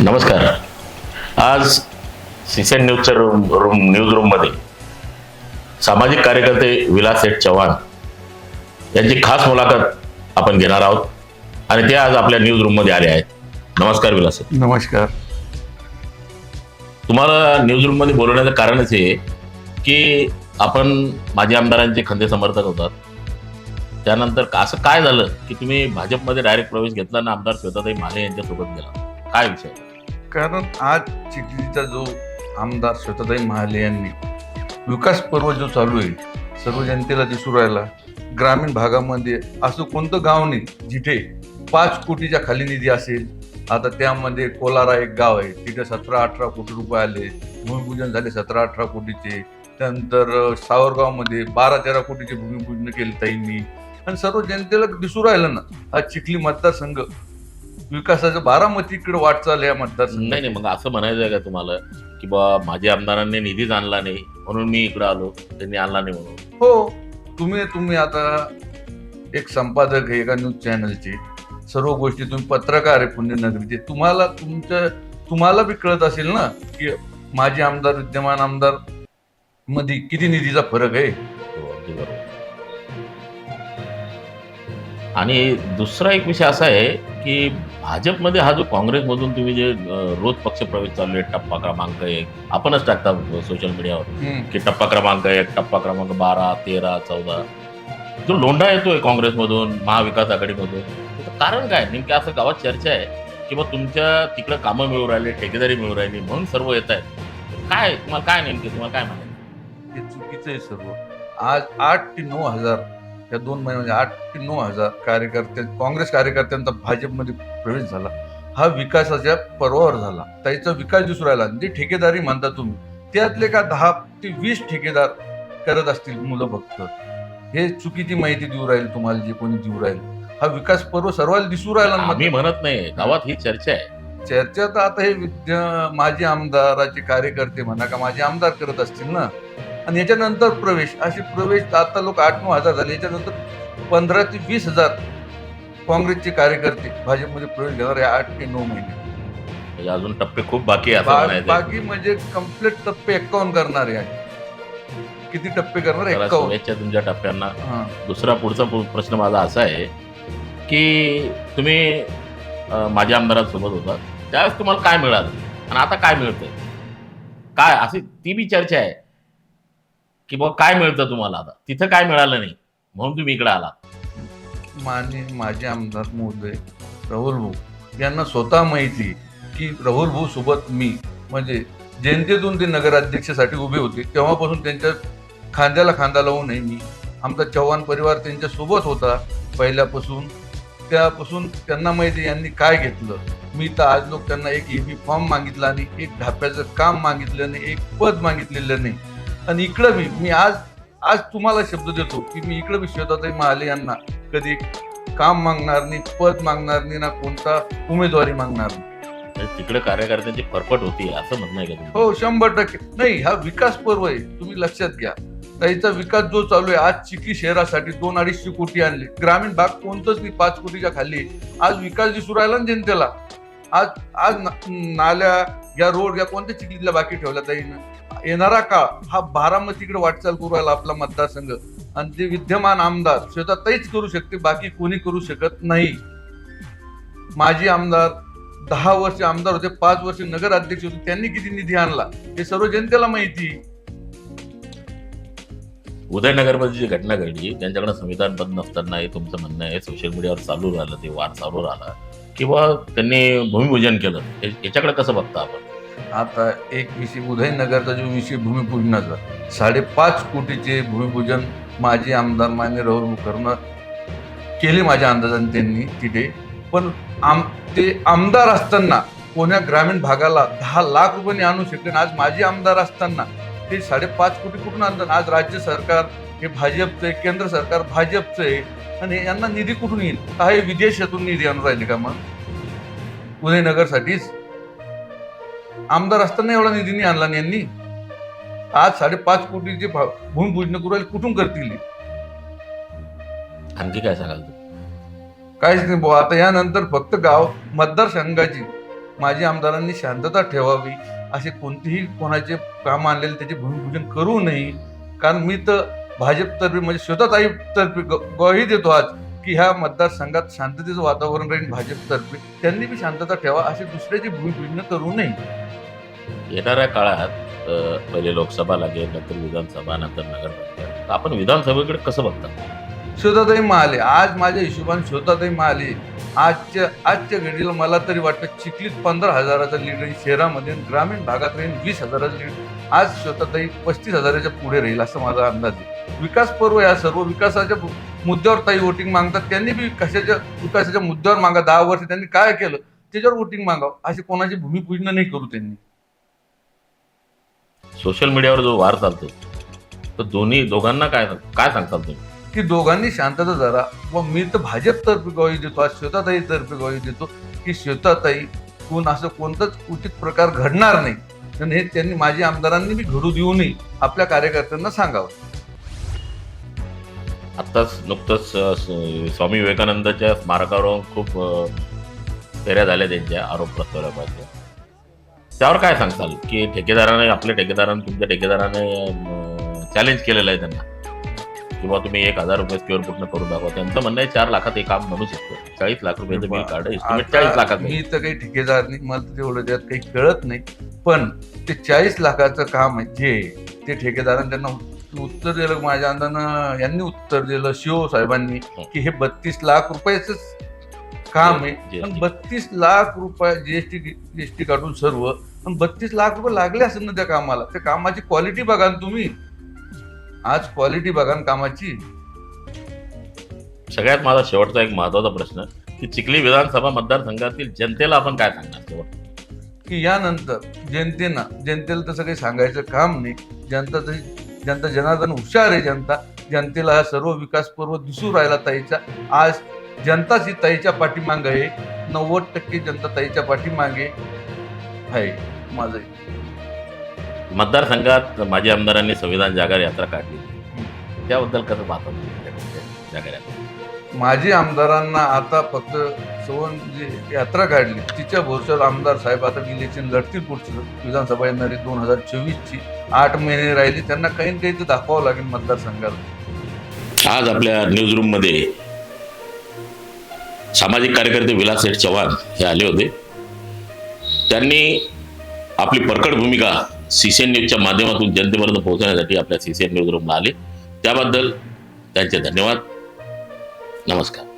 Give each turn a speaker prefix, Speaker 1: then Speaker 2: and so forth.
Speaker 1: नमस्कार. आज सीसीएन न्यूजच्या रूम रूम न्यूज रूममध्ये सामाजिक कार्यकर्ते विलास शेठ चव्हाण यांची खास मुलाखत आपण घेणार आहोत आणि ते आज आपल्या न्यूज रूममध्ये आले आहेत. नमस्कार विलास
Speaker 2: नमस्कार.
Speaker 1: तुम्हाला न्यूज रूममध्ये बोलवण्याचं कारणच हे की आपण माजी आमदारांचे खंदे समर्थक होतात. त्यानंतर असं काय झालं की तुम्ही भाजपमध्ये डायरेक्ट प्रवेश घेतला आणि आमदार श्वेताताई माले यांच्यासोबत गेला? काय विषय?
Speaker 2: कारण आज चिखलीचा जो आमदार श्वेताताई महाले यांनी विकास पर्व जो चालू आहे सर्व जनतेला दिसू राहिला. ग्रामीण भागामध्ये असं कोणतं गाव नाही जिथे पाच कोटीच्या खाली निधी असेल. आता त्यामध्ये कोलारा एक गाव आहे तिथे सतरा अठरा कोटी रुपये आले भूमिपूजन झाले सतरा अठरा कोटीचे. त्यानंतर सावरगावमध्ये बारा तेरा कोटीचे भूमिपूजन केले ताईंनी. आणि सर्व जनतेला दिसू राहिलं ना हा चिखली मतदारसंघ विकासाचं बारामतीकडे वाटचाल या मतदारसंघ
Speaker 1: नाही नाही मग असं म्हणायचं आहे का तुम्हाला की बा माझ्या आमदारांनी निधीच आणला नाही म्हणून मी इकडं आलो त्यांनी आणला नाही म्हणून?
Speaker 2: हो तुम्ही तुम्ही आता एक संपादक आहे एका न्यूज चॅनलचे सर्व गोष्टी तुम्ही पत्रकार आहे पुण्यनगरीचे तुम्हाला तुमच्या तुम्हाला बी कळत असेल ना की माजी आमदार विद्यमान आमदारमध्ये किती निधीचा फरक आहे?
Speaker 1: हो, अगदी बरोबर. आणि दुसरा एक विषय असा आहे की भाजपमध्ये हा जो काँग्रेसमधून तुम्ही जे रोज पक्ष प्रवेश चालू आहे टप्पा क्रमांक एक आपणच टाकता सोशल मीडियावर की टप्पा क्रमांक एक टप्पा क्रमांक बारा तेरा चौदा. जो लोंढा येतोय काँग्रेसमधून महाविकास आघाडीमधून त्याचं कारण काय? नेमकी असं गावात चर्चा आहे की बा तुमच्या तिकडे कामं मिळू राहिले ठेकेदारी मिळू राहिली म्हणून सर्व येत आहेत. काय तुम्हाला काय नेमके तुम्हाला काय म्हणायचं?
Speaker 2: हे चुकीचं आहे सर्व. आज आठ ते नऊ हजार या दोन महिन्यामध्ये आठ ते नऊ हजार कार्यकर्ते काँग्रेस कार्यकर्त्यांचा भाजपमध्ये प्रवेश झाला. हा विकासाच्या पर्वावर झाला. त्याचा विकास दिसू राहिला. जे ठेकेदारी म्हणता तुम्ही त्यातले का दहा ते वीस ठेकेदार करत असतील मुलं फक्त? हे चुकीची माहिती देऊ राहील तुम्हाला जे कोणी देऊ राहील. हा विकास पर्व सर्वांना दिसू राहिला
Speaker 1: आम्ही म्हणत नाही गावात ही चर्चा आहे.
Speaker 2: चर्चा तर आता हे विद्या माजी आमदाराचे कार्यकर्ते म्हणा का माझे आमदार करत असतील ना? आणि याच्यानंतर प्रवेश. असे प्रवेश आता लोक आठ नऊ हजार झाले. याच्यानंतर पंधरा ते वीस हजार काँग्रेसचे कार्यकर्ते भाजपमध्ये प्रवेश घेणार आहे आठ ते नऊ महिने.
Speaker 1: म्हणजे अजून टप्पे खूप बाकी आहे असं
Speaker 2: बा-
Speaker 1: म्हणायचं
Speaker 2: बाकी म्हणजे कंप्लीट टप्पे एक्कावन्न करणारे आहे किती टप्पे करणार? एक्कावन्न
Speaker 1: शुभेच्छा तुमच्या टप्प्यांना.
Speaker 2: हा.
Speaker 1: दुसरा पुढचा पु- प्रश्न माझा असा आहे की तुम्ही अं, माझ्या आमदारांसोबत होता. त्यावेळेस तुम्हाला काय मिळालं? आणि आता काय मिळतंय? काय? अशी ती बी चर्चा आहे. की बाबा काय मिळतं तुम्हाला आता? तिथं काय मिळालं नाही म्हणून तुम्ही इकडे आला.
Speaker 2: माने माझे आमदार महोदय राहुल भाऊ यांना स्वतः माहिती की राहुल भाऊ सोबत मी म्हणजे जनतेतून ते नगराध्यक्षासाठी उभे होते तेव्हापासून त्यांच्या खांद्याला खांदा लावू नये मी. आमचा चव्हाण परिवार त्यांच्यासोबत होता पहिल्यापासून. त्यापासून त्यांना माहिती यांनी काय घेतलं. मी तर आज लोक त्यांना एक एबी फॉर्म मागितला आणि एक ढाप्याचं काम मागितलं नाही एक पद मागितलेलं नाही. आणि इकडं मी मी आज आज तुम्हाला शब्द देतो की मी इकडं बी शेतातही महाले यांना कधी काम मागणार नाही पद मागणार नाही ना कोणता उमेदवारी मागणार नाही.
Speaker 1: तिकडे कार्यकर्त्यांची फरफट होती असं म्हणणं आहे का
Speaker 2: हो शंभर टक्के. नाही हा विकास पर्व आहे तुम्ही लक्षात घ्या. त्याचा विकास जो चालू आहे आज चिखली शहरासाठी दोन अडीचशे कोटी आणले. ग्रामीण भाग कोणतंच नाही पाच कोटीच्या खाली. आज विकास दिसू राहिला ना जनतेला. आज आज नाल्या या रोड या कोणत्या चिखलीतल्या बाकी ठेवल्या ताईनं येणारा का हा बारामतीकडे वाटचाल करू राहिला आपला मतदारसंघ. आणि ते विद्यमान आमदार स्वतः ताईच करू शकते बाकी कोणी करू शकत नाही. माजी आमदार दहा वर्ष आमदार होते पाच वर्ष नगर अध्यक्ष होते त्यांनी किती निधी आणला? हे सर्व जनतेला माहिती.
Speaker 1: उदयनगरमध्ये जी घटना घडली त्यांच्याकडे संविधान बंद नसताना हे तुमचं म्हणणं आहे सोशल मीडियावर चालू राहिलं ते वार चालू राहिला. किंवा त्यांनी भूमिपूजन केलं या याच्याकडे कसं बघता आपण?
Speaker 2: आता एक विषय उदयनगरचा जो विषय भूमिपूजनाचा साडेपाच कोटीचे भूमिपूजन माजी आमदार मान्य राहुल मुखर्न केले माझ्या अंदाजाने त्यांनी तिथे. पण आम ते आमदार असताना कोण्या ग्रामीण भागाला दहा लाख रुपयांनी आणू शकले आणि आज माजी आमदार असताना ते साडेपाच कोटी कुठून आणतात? आज राज्य सरकार हे भाजपचं आहे केंद्र सरकार भाजपचं आहे आणि हे यांना निधी कुठून येईल? काही विदेशातून निधी आणून राहिले का मग? उदयनगरसाठीच? आमदार असताना एवढा निधी नाही आणला नाही यांनी? आज साडेपाच कोटीचे भूमिपूजन करू कुठून करतील हे?
Speaker 1: आणखी काय सांगाल तू?
Speaker 2: काहीच नाही बुवा आता यानंतर फक्त गाव मतदारसंघाची माजी आमदारांनी शांतता ठेवावी असे कोणतेही कोणाचे काम आणलेले त्याचे भूमिपूजन करू नये. कारण मी तर भाजपतर्फे म्हणजे स्वतःताई तर्फे ग्वाही देतो आज की ह्या मतदारसंघात शांततेचं वातावरण राहील भाजपतर्फे. त्यांनी बी शांतता ठेवा असे दुसऱ्याची भूमिपूजन करू नये.
Speaker 1: येणाऱ्या काळात पहिले लोकसभा लागेल नंतर विधानसभा नंतर नगरपालिका आपण विधानसभेकडे कसं बघता?
Speaker 2: शोधाताई महाले आज माझ्या हिशोबाने शोधाताई महाले आजच्या आजच्या घडीला मला तरी वाटतं चिखलीत पंधरा हजाराचा लीड राहील शहरामध्ये ग्रामीण भागात राहील वीस हजाराचा लीड आज शोधाताई पस्तीस हजाराच्या पुढे राहील असं माझा अंदाज आहे. विकास पर्व या सर्व. विकासाच्या मुद्द्यावर ताई वोटिंग मागतात. त्यांनी बी कशाच्या विकासाच्या मुद्द्यावर मागा. दहा वर्ष त्यांनी काय केलं? त्याच्यावर वोटिंग मागावं. अशी कोणाची भूमिपूजन नाही करू त्यांनी.
Speaker 1: सोशल मीडियावर जो वार चालतो तर दोन्ही दोघांना काय काय सांगताल तुम्ही?
Speaker 2: की दोघांनी शांतता धरा व मी तर भाजपतर्फे ग्वाही देतो आज श्वेताताईतर्फे ग्वाही देतो की श्वेताताई कोण असं कोणताच उचित प्रकार घडणार नाही. आणि हे त्यांनी माझी आमदारांनी मी घडू देऊ नये आपल्या कार्यकर्त्यांना सांगावं.
Speaker 1: आत्ताच नुकतंच स्वामी विवेकानंदाच्या स्मारकावरून खूप फेऱ्या झाल्या त्यांच्या आरोप प्रस्तावापासून त्यावर काय सांगताल? की ठेकेदाराने आपल्या ठेकेदाराने तुमच्या ठेकेदाराने चॅलेंज केलेलं आहे त्यांना. किंवा तुम्ही एक हजार रुपये स्क्वेअर फुटनं करून दाखवा त्यांचं म्हणणं आहे चार लाखात हे काम बनू शकतं. चाळीस लाख रुपयाचं बिल काढ चाळीस लाखात
Speaker 2: मी. तर काही ठेकेदार नाही मला तेवढं त्यात काही कळत नाही. पण ते चाळीस लाखाचं काम आहे जे ते ठेकेदारांनी त्यांना उत्तर दिलं माझ्या अंदानं यांनी उत्तर दिलं शिव साहेबांनी की हे बत्तीस लाख रुपयाच काम आहे. पण बत्तीस लाख रुपये जीएसटी जीएसटी काढून सर्व पण बत्तीस लाख रुपये लागले असेल ना त्या कामाला? त्या कामाची क्वालिटी बघा ना तुम्ही. आज क्वालिटी बघा ना कामाची.
Speaker 1: सगळ्यात माझा शेवटचा एक महत्त्वाचा प्रश्न की चिखली विधानसभा मतदारसंघातील जनतेला आपण काय सांगणार? शेवट
Speaker 2: की यानंतर जनतेना जनतेला तसं काही सांगायचं काम नाही. जनता तशी जनता जनार्दन हुशार आहे जनता. जनतेला हा सर्व विकास पर्व दिसू राहिला ताईचा. आज जनताच ही ताईच्या पाठीमागे आहे. नव्वद टक्के जनता ताईच्या पाठीमागे आहे. माझं
Speaker 1: मतदारसंघात माजी आमदारांनी संविधान जागर यात्रा काढली. त्याबद्दल कसं पाहतात जागर यात्रा.
Speaker 2: माजी आमदारांना आता फक्त सवन जी यात्रा काढली तिच्या भरोश्यावर आमदार साहेब आता इलेक्शन लढतील पुढचं. विधानसभा येणारी दोन हजार चोवीसची आठ महिने राहिली त्यांना काही ना काही तर दाखवावं लागेल मतदारसंघाला.
Speaker 1: आज आपल्या न्यूज रूममध्ये सामाजिक कार्यकर्ते विलास शेठ चव्हाण हे आले होते. त्यांनी आपली परकड भूमिका सीसीएन न्यूजच्या माध्यमातून जनतेपर्यंत पोहोचण्यासाठी आपल्या सीसीएन न्यूज रूमला आले. त्याबद्दल त्यांचे धन्यवाद. नमस्कार.